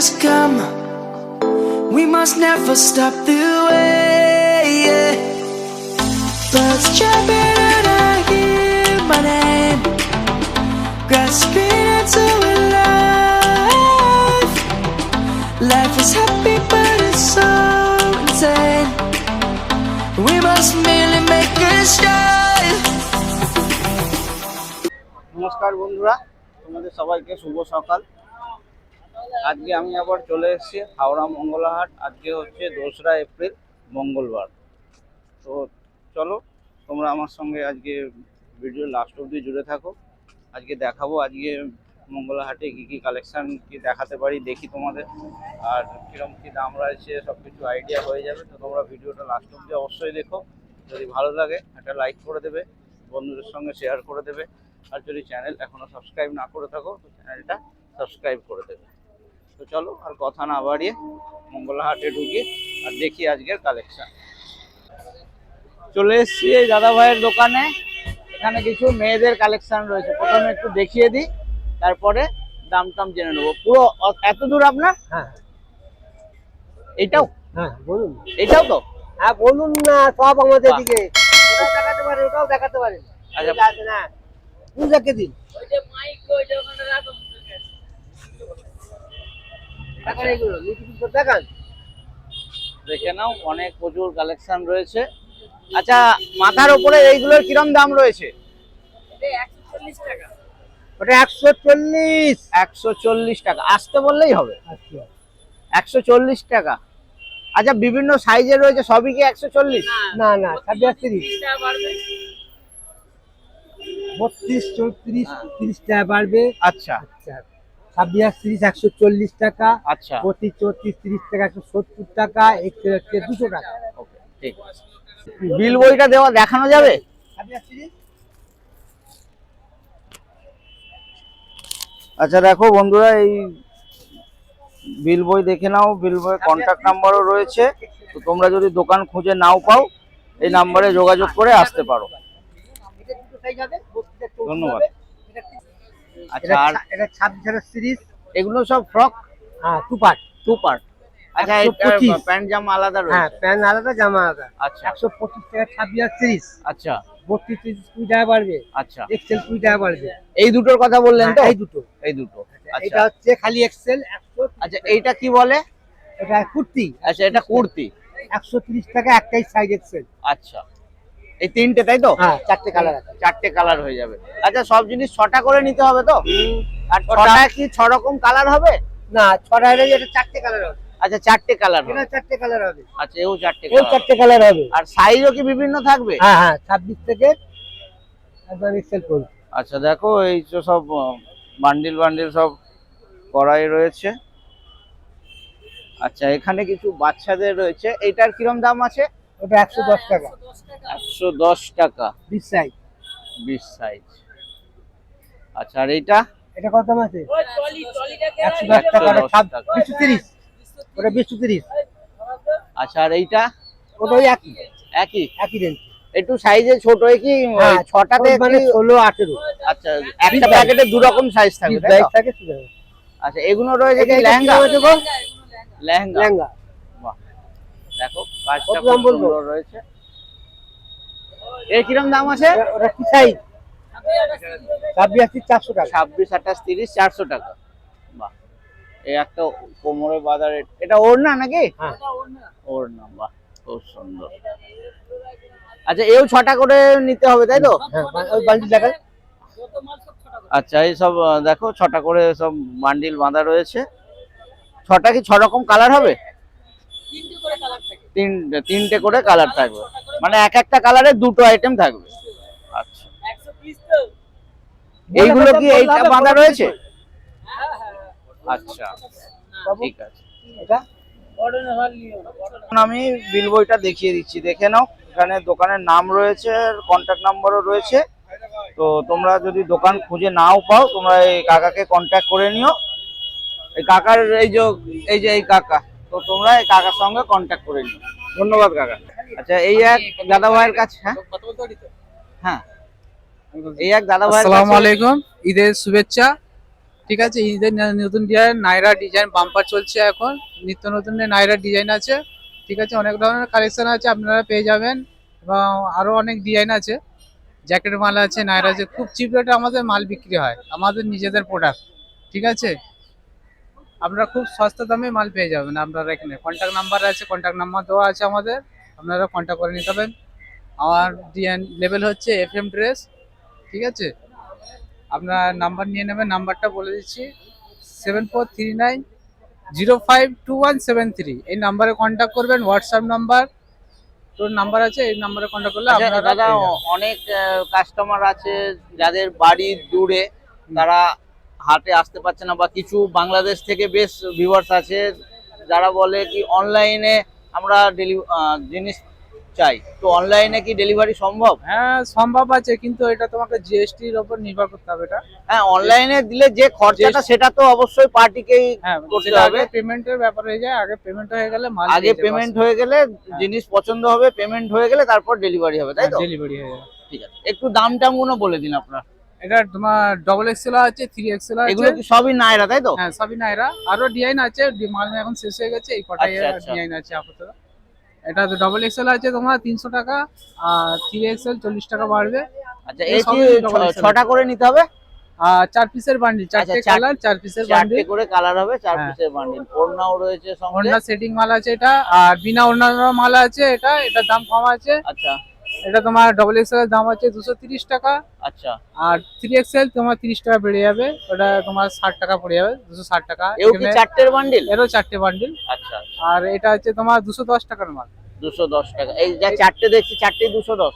has just come. We must never stop the way. Yeah. Birds jumping and I hear my name, grasping into a life. Life is happy, but it's so insane. We must merely make a strive. নমস্কার বন্ধুরা তোমাদের সবাইকে শুভ সকাল আজকে আমি আবার চলে এসেছি হাওড়া মঙ্গলাহাট, আজকে হচ্ছে দোসরা এপ্রিল, মঙ্গলবার। তো চলো, তোমরা আমার সঙ্গে আজকে ভিডিও লাস্ট অবধি জুড়ে থাকো। আজকে দেখাবো আজকে মঙ্গলাহাটে কী কী কালেকশান কি দেখাতে পারি, দেখি তোমাদের। আর কীরকম কী দাম রয়েছে সব কিছু আইডিয়া হয়ে যাবে। তো তোমরা ভিডিওটা লাস্ট অবধি অবশ্যই দেখো। যদি ভালো লাগে, একটা লাইক করে দেবে, বন্ধুদের সঙ্গে শেয়ার করে দেবে। আর যদি চ্যানেল এখনও সাবস্ক্রাইব না করে থাকো, তো চ্যানেলটা সাবস্ক্রাইব করে দেবে। তো চলো আর কথা না বাড়িয়ে মঙ্গলাহাটে ঢুকি আর দেখি আজকের কালেকশন চলে এসেছি এই দাদা ভাইয়ের দোকানে। এখানে কিছু মেয়েদের কালেকশন রয়েছে। প্রথমে একটু দেখিয়ে দিই তারপরে দাম টাম জেনে নেব। পুরো এত দূর আপনার? হ্যাঁ। এটাও? হ্যাঁ বলুন। এটাও তো? হ্যাঁ বলুন না সব আমাদের। দিকে। দেখাতে পারেন ওটাও দেখাতে পারেন। আচ্ছা। এটা আছে না। পূজাকে দিন? দেখান এগুলো দেখান। দেখে নাও অনেক প্রচুর কালেকশন রয়েছে। আচ্ছা মাথার উপরে এইগুলোর কিরম দাম রয়েছে? ওটা একশো চল্লিশ। একশো চল্লিশ টাকা। আসতে বললেই হবে। আচ্ছা একশো চল্লিশ টাকা। আচ্ছা বিভিন্ন সাইজের রয়েছে সবই কি একশো চল্লিশ? না না ছাব্বিশ তিরিশ। বত্রিশ চৌত্রিশ তিরিশ টাকা বাড়বে। আচ্ছা। আচ্ছা। ছাব্বিশ তিরিশ একশো চল্লিশ টাকা আচ্ছা। পঁচিশ চৌত্রিশ তিরিশ টাকা একশো সত্তর টাকা দুশো টাকা। ঠিক বিল বইটা দেওয়া দেখানো যাবে? আচ্ছা দেখো বন্ধুরা এই বিল বই দেখে নাও বিল বইয়ের কন্ট্যাক্ট নাম্বারও রয়েছে। তো তোমরা যদি দোকান খুঁজে নাও পাও এই নাম্বারে যোগাযোগ করে আসতে পারো। ধন্যবাদ। আচ্ছা আর এটা- হাজার এগুলো সব ফ্রক? হ্যাঁ টু পার্ট টু পার্ট আচ্ছা এটা প্যান্ট জামা আলাদা হ্যাঁ প্যান্ট আলাদা জামা আলাদা। আচ্ছা। টাকা আচ্ছা। টাকা আচ্ছা। এক্সেল টাকা এই দুটোর কথা বললেন তো? হ্যাঁ, এই দুটো। এই দুটো। এটা হচ্ছে খালি এক্সেল একশো আচ্ছা এইটা কি বলে? এটা কুর্তি। আচ্ছা এটা কুর্তি। একশো তিরিশ টাকা একটাই সাইজ এক্সেল আচ্ছা। এই তিনটে তাই তো? হ্যাঁ চারটে কালার আছে। চারটে কালার হয়ে যাবে। আচ্ছা সব জিনিস ছটা করে নিতে হবে তো? আর ছটা কি ছ রকম কালার হবে? না ছটা হলে এটা চারটে কালার হবে। আচ্ছা চারটে কালার হবে। চারটে কালার হবে। আচ্ছা এও চারটে এও চারটে কালার হবে। আর সাইজও কি বিভিন্ন থাকবে? হ্যাঁ হ্যাঁ ছাব্বিশ থেকে একদম এক্সেল পর্যন্ত আচ্ছা দেখো এই তো সব বান্ডিল বান্ডিল সব করাই রয়েছে। আচ্ছা এখানে কিছু বাচ্চাদের রয়েছে। এইটার কিরম দাম আছে? ওটা একশো দশ টাকা। একশো দশ টাকা। বিশ সাইজ বিশ সাইজ আচ্ছা আর এইটা? এটা কত আছে? 110 টাকা। ওটা আচ্ছা আর এইটা? ওটা ওই একই। একই? একই রেঞ্জ একটু সাইজে ছোট কি? হ্যাঁ ছটাতে মানে ষোলো আঠেরো। আচ্ছা একটা প্যাকেটে দু রকম সাইজ থাকবে সাইজ থাকে আচ্ছা এগুলো রয়েছে লেহেঙ্গা? লেহেঙ্গা। লেহেঙ্গা। দেখো কাজটা খুব সুন্দর রয়েছে। এর কিরম দাম আছে? ওটা- কি সাইজ ছাব্বিশ আশি চারশো টাকা। ছাব্বিশ আঠাশ তিরিশ চারশো টাকা। বাহ। এই একটা কোমরে বাজার এটা ওর না নাকি? হ্যাঁ। ওর না বাহ খুব সুন্দর। আচ্ছা এও ছটা করে নিতে হবে তাই তো? হ্যাঁ দেখায় আচ্ছা এই সব দেখো ছটা করে সব বান্ডিল বাঁধা রয়েছে। ছটা কি ছ রকম কালার হবে? তিন তিনটে করে কালার থাকবে। মানে এক একটা কালারে দুটো আইটেম থাকবে। আচ্ছা। এইগুলো কি এইটা বাঁধা রয়েছে? আচ্ছা। ঠিক আছে। এটা? আমি বিল বইটা দেখিয়ে দিচ্ছি। দেখে নাও এখানে দোকানের নাম রয়েছে কন্ট্যাক্ট নাম্বারও রয়েছে। তো তোমরা যদি দোকান খুঁজে নাও পাও তোমরা এই কাকাকে কন্ট্যাক্ট করে নিও। এই কাকার এই যে এই যে এই কাকা। তো তোমরা এই কাকার সঙ্গে কন্ট্যাক্ট করে নিও। ধন্যবাদ কাকা। আচ্ছা এই এক দাদা ভাইয়ের কাছে হ্যাঁ? হ্যাঁ। এই এক দাদা ভাইয়ের আসসালামু আলাইকুম। ঈদের শুভেচ্ছা। ঠিক আছে ঈদের নতুন ডিজাইন নাইরা ডিজাইন বাম্পার চলছে এখন। নিত্য নতুন নাইরা ডিজাইন আছে ঠিক আছে অনেক ধরনের কালেকশন আছে আপনারা পেয়ে যাবেন। এবং আরও অনেক ডিজাইন আছে। জ্যাকেট মাল আছে নাইরা আছে। খুব চিপ রেটে আমাদের মাল বিক্রি হয় আমাদের নিজেদের প্রোডাক্ট ঠিক আছে? আপনারা খুব সস্তা দামে মাল পেয়ে যাবেন আপনারা এখানে। কন্ট্যাক্ট নাম্বার আছে কন্ট্যাক্ট নাম্বার দেওয়া আছে আমাদের। আপনারা কন্ট্যাক্ট করে নিতে পারেন আমার ডিজাইন লেভেল হচ্ছে এফ এম ড্রেস ঠিক আছে? আপনার নাম্বার নিয়ে নেবেন নাম্বারটা বলে দিচ্ছি। Seven four three nine zero five two one seven three এই নাম্বারে কন্ট্যাক্ট করবেন হোয়াটসঅ্যাপ নাম্বার তোর নাম্বার আছে এই নাম্বারে কন্ট্যাক্ট করলে আচ্ছা, আপনারা দাদা অনেক কাস্টমার আছে যাদের বাড়ি দূরে তারা হাটে আসতে পারছে না বা কিছু বাংলাদেশ থেকে বেশ ভিউয়ার্স আছে যারা বলে কি অনলাইনে আমরা ডেলি- জিনিস চাই। তো অনলাইনে কি ডেলিভারি সম্ভব? হ্যাঁ সম্ভব আছে কিন্তু এটা তোমাকে জিএসটির ওপর নির্ভর করতে হবে এটা। হ্যাঁ অনলাইনে দিলে যে খরচাটা সেটা তো অবশ্যই পার্টিকেই হ্যাঁ করতে হবে। পেমেন্টের ব্যাপার হয়ে যায় আগে পেমেন্ট হয়ে গেলে মাল আগে পেমেন্ট হয়ে গেলে জিনিস পছন্দ হবে পেমেন্ট হয়ে গেলে তারপর ডেলিভারি হবে তাই তো? ডেলিভারি হয়ে যাবে। ঠিক আছে একটু দাম টামগুলো বলে দিন আপনার। এটা তোমার ডবল এক্সেল আছে থ্রি এক্সেল এগুলো কি সবই নায়রা তাই তো? হ্যাঁ সবই নাইরা আরও ডিজাইন আছে মাল এখন শেষ হয়ে গেছে এই কটাই আচ্ছা, আচ্ছা। ডিজাইন আছে আপাতত। এটা তো ডবল এক্সেল আছে তোমার তিনশো টাকা আর থ্রি এক্সেল চল্লিশ টাকা বাড়বে। আচ্ছা এই ছটা করে নিতে হবে? আর চার পিসের বান্ডিল চারটে আচ্ছা, চার- কালার চার পিসের বান্ডিল করে কালার হবে চার হ্যাঁ। পিসের বান্ডিল ওড়নাও রয়েছে সঙ্গে। ওড়না সেটিং মাল আছে এটা আর বিনা ওড়নার মাল আছে এটা এটার দাম কম আছে। আচ্ছা। এটা তোমার ডবল এক্সেল এর দাম আছে দুশো তিরিশ টাকা। আচ্ছা। আর থ্রি এক্সেল তোমার তিরিশ টাকা বেড়ে যাবে। ওটা তোমার ষাট টাকা পড়ে যাবে দুশো ষাট টাকা। চারটের বান্ডিল এরও চারটে বান্ডিল আচ্ছা আর এটা হচ্ছে তোমার দুশো দশ টাকার মাল। দুশো দশ টাকা। এই যা চারটে দেখছি চারটে দুশো দশ।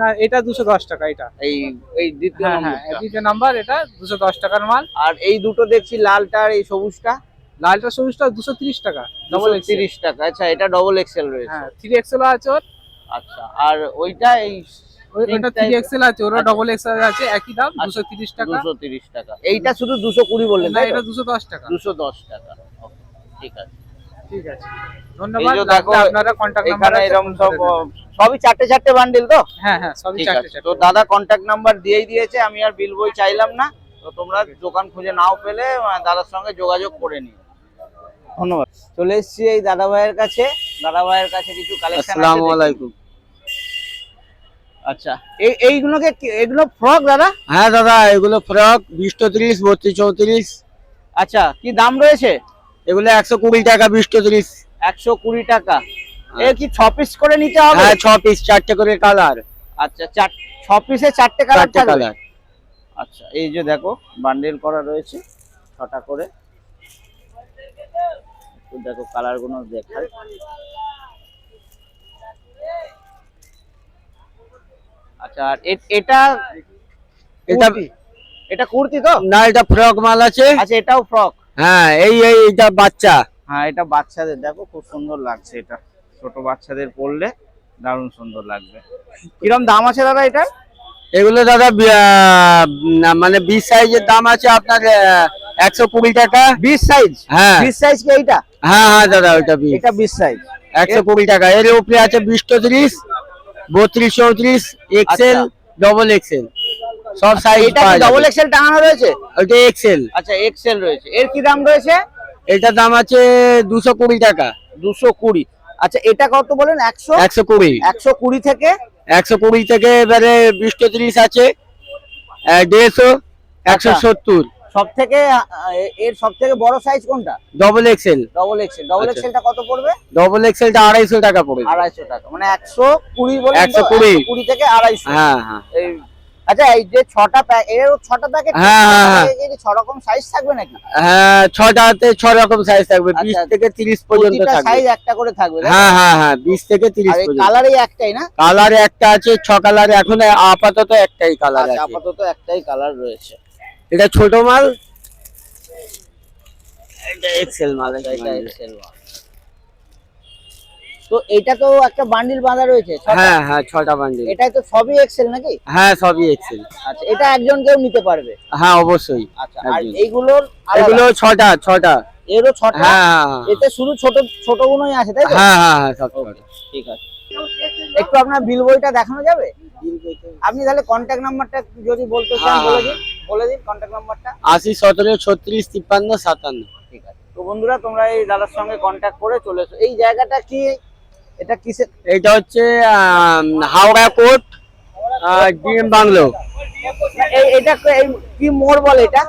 না এটা দুশো দশ টাকা এটা। এই এই দ্বিতীয় হ্যাঁ হ্যাঁ দ্বিতীয় নাম্বার এটা দুশো দশ টাকার মাল। আর এই দুটো দেখছি লালটা আর এই সবুজটা? লালটা সবুজটা দুশো তিরিশ টাকা ডবল তিরিশ টাকা। আচ্ছা এটা ডবল এক্সেল রয়েছে। হ্যাঁ থ্রি এক্সেল আছে ওর। আচ্ছা আর ওইটা এই ওই- ওটা থ্রি আছে ওরা আচ্ছা। ডবল এক্সেল আছে একই দাম আচ্ছা, দুশো তিরিশ টাকা। দুশো তিরিশ টাকা। এইটা শুধু দুশো কুড়ি বললেন না এটা দুশো দশ টাকা। দুশো দশ টাকা। ঠিক আছে। ঠিক আছে। ধন্যবাদ আপনারা কন্ট্যাক্ট নাম্বার এখানে এরকম সব সবই চারটে চারটে বান্ডিল তো? হ্যাঁ হ্যাঁ সবই চারটে চারটে তো দাদা কন্ট্যাক্ট নাম্বার দিয়েই দিয়েছে আমি আর বিল বই চাইলাম না তো তোমরা দোকান খুঁজে নাও পেলে দাদার সঙ্গে যোগাযোগ করে নিও। ধন্যবাদ। চলে এসেছি এই দাদা ভাইয়ের কাছে। দাদা ভাইয়ের কাছে কিছু কালেকশন আসসালামু আলাইকুম। আচ্ছা এই এইগুলোকে এগুলো ফ্রক দাদা? হ্যাঁ দাদা এগুলো ফ্রক বিশ বত্রিশ চৌত্রিশ। আচ্ছা কি দাম রয়েছে? এগুলো একশো কুড়ি টাকা বিশ একশো কুড়ি টাকা। এ কি ছ পিস করে নিতে হবে? হ্যাঁ ছ পিস চারটে করে কালার আচ্ছা চার ছ পিসে চারটে কালার কালার আচ্ছা এই যে দেখো বান্ডেল করা রয়েছে ছটা করে। একটু দেখো কালারগুলো দেখাই। আচ্ছা এটা এটা এটা কুর্তি তো? না এটা ফ্রক মাল আছে। আচ্ছা এটাও ফ্রক হ্যাঁ এই এই এটা বাচ্চা। হ্যাঁ এটা বাচ্চাদের দেখো খুব সুন্দর লাগছে এটা। ছোট বাচ্চাদের পরলে দারুণ সুন্দর লাগবে। কিরম দাম আছে দাদা এটা এগুলো দাদা মানে বিশ সাইজের দাম আছে আপনার একশো কুড়ি টাকা। বিশ সাইজ? হ্যাঁ। বিশ সাইজ কি এইটা? হ্যাঁ হ্যাঁ দাদা ওইটা বিশ। এটা বিশ সাইজ। একশো কুড়ি টাকা। এর উপরে আছে বিশ চৌত্রিশ বত্রিশ চৌত্রিশ এক্সেল ডবল এক্সেল। সব সাইজ এটা ডবল এক্সেল টাঙানো রয়েছে? ওইটা এক্সেল। আচ্ছা এক্সেল রয়েছে। এর কি দাম রয়েছে? এটার দাম আছে দুশো কুড়ি টাকা। দুশো কুড়ি। আচ্ছা এটা কত বলেন? একশো? একশো কুড়ি। একশো কুড়ি থেকে? একশো কুড়ি থেকে এবারে বিশ ত্রিশ আছে। দেড়শো একশো আচ্ছা। সত্তর। সব থেকে এর সব থেকে বড় সাইজ কোনটা? Double XL double XL double আচ্ছা। এক্সেলটা কত পড়বে? ডবল এক্সেলটা আড়াইশো টাকা পড়বে। আড়াইশো টাকা। মানে একশো কুড়ি বলে 120 কুড়ি। থেকে আড়াইশো। হ্যাঁ হ্যাঁ। এই আচ্ছা এই যে ছটা এর ছটা প্যাকেট হ্যাঁ, হ্যাঁ, হ্যাঁ। ছ রকম সাইজ থাকবে নাকি? হ্যাঁ ছটাতে ছ রকম সাইজ থাকবে। বিশ আচ্ছা। থেকে তিরিশ পর্যন্ত প্রতিটা থাকবে। সাইজ একটা করে থাকবে হ্যাঁ হ্যাঁ হ্যাঁ বিশ থেকে তিরিশ কালারই একটাই না? কালার একটা আছে ছ কালার এখন আপাতত একটাই কালার আচ্ছা আছে। আপাতত একটাই কালার রয়েছে। এটা ছোট মাল? এটা এক্সেল মাল এটা। তো এটা তো একটা বান্ডিল বাঁধা রয়েছে হ্যাঁ হ্যাঁ ছটা বান্ডিল এটাই তো সবই এক্সেল নাকি? হ্যাঁ সবই এক্সেল আচ্ছা এটা একজন কেউ নিতে পারবে? হ্যাঁ অবশ্যই। আচ্ছা আর এইগুলোর এগুলো ছটা ছটা। এরও ছটা? হ্যাঁ হ্যাঁ এতে শুধু ছোট ছোট গুলোই আছে তাই তো? হ্যাঁ হ্যাঁ হ্যাঁ সব ঠিক আছে। একটু আপনার বিল বইটা দেখানো যাবে? আপনি তাহলে কন্ট্যাক্ট নাম্বারটা যদি বলতে চান হ্যাঁ, বলে হ্যাঁ। দিন। বলে দিন কন্ট্যাক্ট নাম্বারটা আশি সতেরো ছত্রিশ তিপ্পান্ন সাতান্ন। ঠিক আছে। তো বন্ধুরা তোমরা এই দাদার সঙ্গে কন্ট্যাক্ট করে চলে এসো। এই জায়গাটা কি? এটা কিসের? এটা হচ্ছে হাওড়া কোর্ট ডিএম বাংলো। এটা কি মোড় বলে এটা?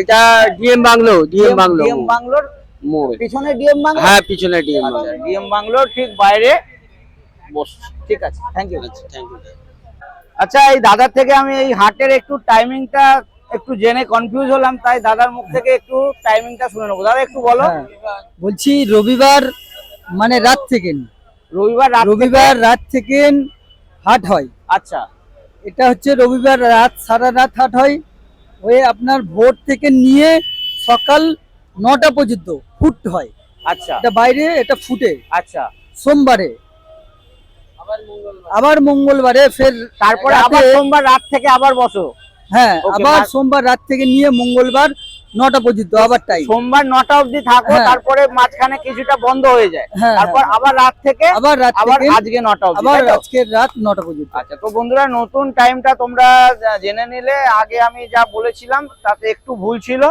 এটা DM bungalow DM bungalow DM বাংলোর মোড়। পিছনে ডিএম বাংলো? হ্যাঁ পিছনে ডিএম বাংলো। ডিএম বাংলোর ঠিক বাইরে বস ঠিক আছে থ্যাংক ইউ আচ্ছা থ্যাংক ইউ আচ্ছা এই দাদার থেকে আমি এই হাটের একটু টাইমিংটা একটু জেনে কনফিউজ হলাম তাই দাদার মুখ থেকে একটু টাইমিংটা শুনে নেব। দাদা একটু বলো। হ্যাঁ। বলছি রবিবার মানে রাত থেকে রবিবার রাত রবিবার রাত থেকে হাট হয়। আচ্ছা। এটা হচ্ছে রবিবার রাত সারা রাত হাট হয়। হয়ে আপনার ভোর থেকে নিয়ে সকাল নটা পর্যন্ত ফুট হয়। আচ্ছা। এটা বাইরে এটা ফুটে। আচ্ছা। সোমবারে। আবার মঙ্গলবারে। ফের তারপরে আবার সোমবার রাত থেকে আবার বসো। হ্যাঁ আবার সোমবার রাত থেকে নিয়ে মঙ্গলবার নটা পর্যন্ত আবার টাইম সোমবার নটা অবধি থাকো হ্যাঁ। তারপরে মাঝখানে কিছুটা বন্ধ হয়ে যায়। হ্যাঁ তারপর হ্যাঁ। আবার রাত থেকে আবার রাত আবার আজকে নটা অবধি আবার? আজকের রাত নটা পর্যন্ত। আচ্ছা তো বন্ধুরা নতুন টাইমটা তোমরা জেনে নিলে আগে আমি যা বলেছিলাম তাতে একটু ভুল ছিল।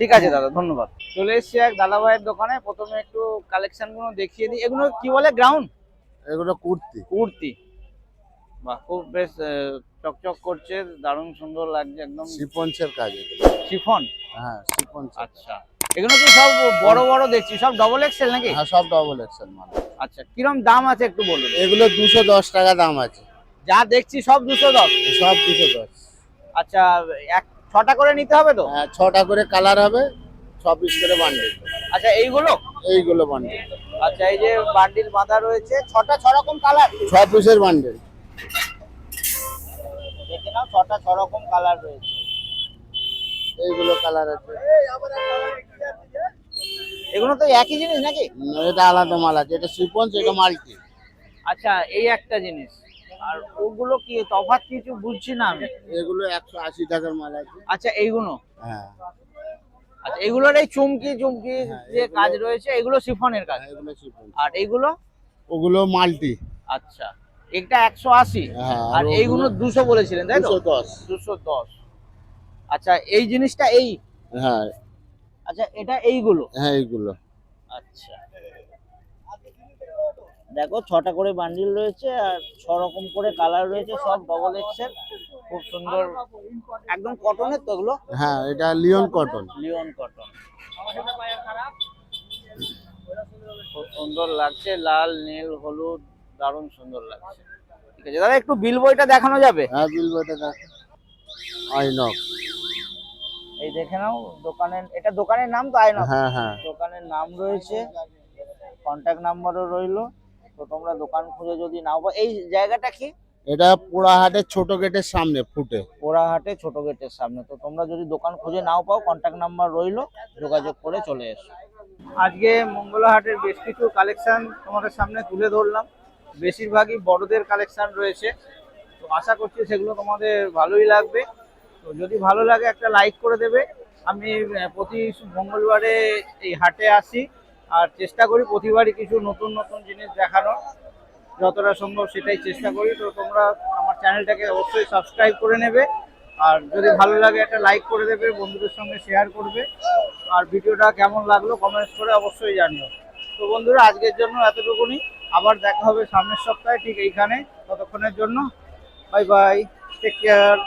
ঠিক আছে দাদা ধন্যবাদ। চলে এসেছি এক দাদা ভাইয়ের দোকানে প্রথমে একটু কালেকশনগুলো দেখিয়ে দিই। এগুলো কি বলে? গ্রাউন্ড এগুলো কুর্তি। কুর্তি। বাহ। খুব বেশ চকচক করছে দারুণ সুন্দর লাগছে একদম। সিপন্সের কাজ এগুলো। শিফন? হ্যাঁ সিপন্স আচ্ছা। এগুলো কি সব বড় বড় দেখছি? সব ডবল এক্সেল নাকি? হ্যাঁ সব ডবল এক্সেল মাল। আচ্ছা কিরম দাম আছে একটু বলুন? এগুলো দুশো দশ টাকা দাম আছে। যা দেখছি সব দুশো দশ। সব দুশো দশ। আচ্ছা এক ছটা করে নিতে হবে তো? হ্যাঁ ছটা করে কালার হবে ছ পিস করে বান্ডিল আচ্ছা এইগুলো? এইগুলো বান্ডিল আচ্ছা এই যে বান্ডিল বাঁধা রয়েছে ছটা ছ রকম কালার ছ পিসের বান্ডিল দেখে নাও ছটা ছ রকম কালার রয়েছে। এইগুলো কালার আছে। এগুলো তো একই জিনিস নাকি? এটা আলাদা মাল আছে এটা সিপন্স এটা মাল্টি। আচ্ছা এই একটা জিনিস। আর ওগুলো কি তফাৎ কিছু বুঝছি না আমি। এগুলো একশো আশি টাকার মাল আছে। আচ্ছা এইগুলো? হ্যাঁ। আচ্ছা এগুলোর এই চুমকি চুমকি হ্যাঁ, যে কাজ রয়েছে এগুলো সিফনের কাজ? হ্যাঁ, এগুলো সিপন্স আর এইগুলো? ওগুলো মাল্টি। আচ্ছা। এটা একশো আশি। হ্যাঁ আর এইগুলো দুশো বলেছিলেন তাই তো? দশ দুশো। দশ আচ্ছা এই জিনিসটা এই? হ্যাঁ। আচ্ছা এটা এইগুলো? হ্যাঁ এইগুলো। আচ্ছা। দেখো ছটা করে বান্ডিল রয়েছে আর ছ রকম করে কালার রয়েছে সব ডবল এক্সেল খুব সুন্দর। একদম কটনের তো এগুলো? হ্যাঁ এটা লিওন কটন লিওন কটন খুব সুন্দর লাগছে লাল নীল হলুদ। দারুণ সুন্দর লাগছে। ঠিক আছে দাদা একটু বিল বইটা দেখানো যাবে? হ্যাঁ বিল বইটা দেখ আইনক এই দেখে নাও দোকানের এটা দোকানের নাম তো আইনক হ্যাঁ হ্যাঁ। দোকানের নাম রয়েছে কন্ট্যাক্ট নাম্বারও রইল। তো তোমরা দোকান খুঁজে যদি নাও পাও এই জায়গাটা কি? এটা পোড়াহাটের ছোট গেটের সামনে ফুটে। পোড়াহাটে ছোট গেটের সামনে। তো তোমরা যদি দোকান খুঁজে নাও পাও কন্ট্যাক্ট নাম্বার রইল যোগাযোগ করে চলে এসো। আজকে মঙ্গলহাটের বেশ কিছু কালেকশন তোমাদের সামনে তুলে ধরলাম। বেশিরভাগই বড়দের কালেকশান রয়েছে। তো আশা করছি সেগুলো তোমাদের ভালোই লাগবে। তো যদি ভালো লাগে একটা লাইক করে দেবে। আমি প্রতি মঙ্গলবারে এই হাটে আসি। আর চেষ্টা করি প্রতিবারই কিছু নতুন নতুন জিনিস দেখানোর। যতটা সম্ভব সেটাই চেষ্টা করি। তো তোমরা আমার চ্যানেলটাকে অবশ্যই সাবস্ক্রাইব করে নেবে। আর যদি ভালো লাগে একটা লাইক করে দেবে, বন্ধুদের সঙ্গে শেয়ার করবে। আর ভিডিওটা কেমন লাগল কমেন্টস করে অবশ্যই জানিও। তো বন্ধুরা, আজকের জন্য এতটুকুনি। আবার দেখা হবে সামনের সপ্তাহে ঠিক এইখানে ততক্ষণের জন্য। Bye bye take care